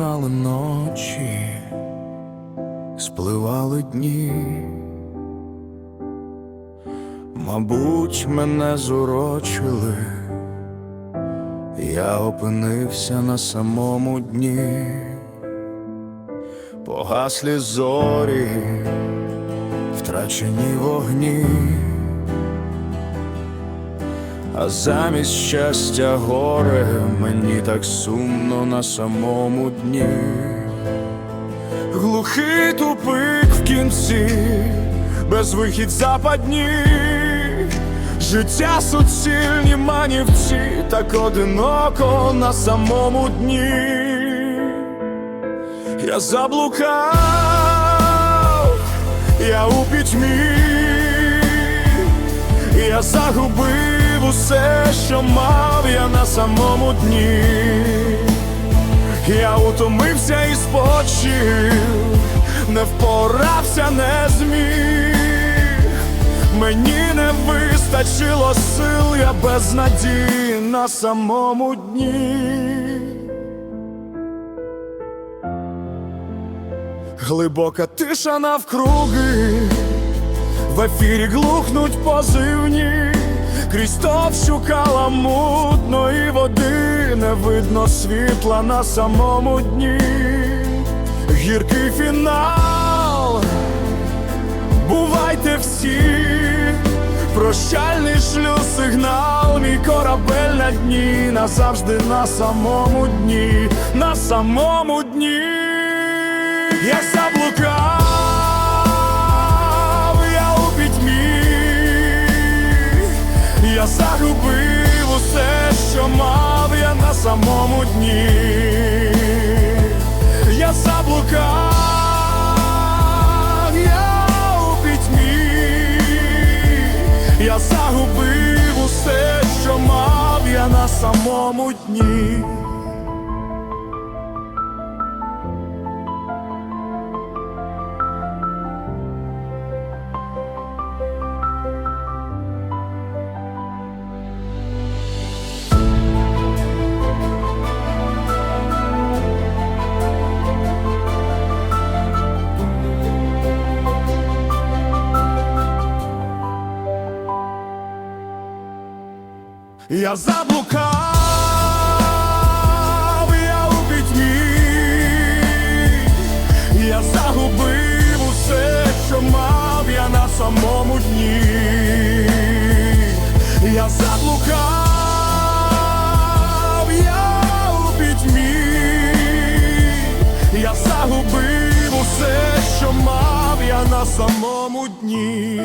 минали ночі, спливали дні, мабуть, мене зурочили, я опинився на самому дні, погаслі зорі, втрачені вогні. А замість щастя горе мені так сумно на самому дні. Глухий тупик в кінці, безвихідь западні, життя суцільні манівці, так одиноко на самому дні. Я заблукав, я у пітьмі, я загубив усе, що мав я на самому дні. Я утомився і спочив, не впорався, не зміг. Мені не вистачило сил, я без надії на самому дні. Глибока тиша навкруги, в ефірі глухнуть позивні, крізь шукала мутної води, не видно світла на самому дні, гіркий фінал, бувайте всі, прощальний шлюз, сигнал, мій корабель на дні, назавжди на самому дні, на самому дні. Я заблукав, на самому дні. Я заблукав, я у пітьмі, я загубив усе, що мав я на самому дні. Я заблукав, я у пітьмі, я загубив усе, що мав я на самому дні. Я заблукав, я у пітьмі, я загубив усе, що мав я на самому дні.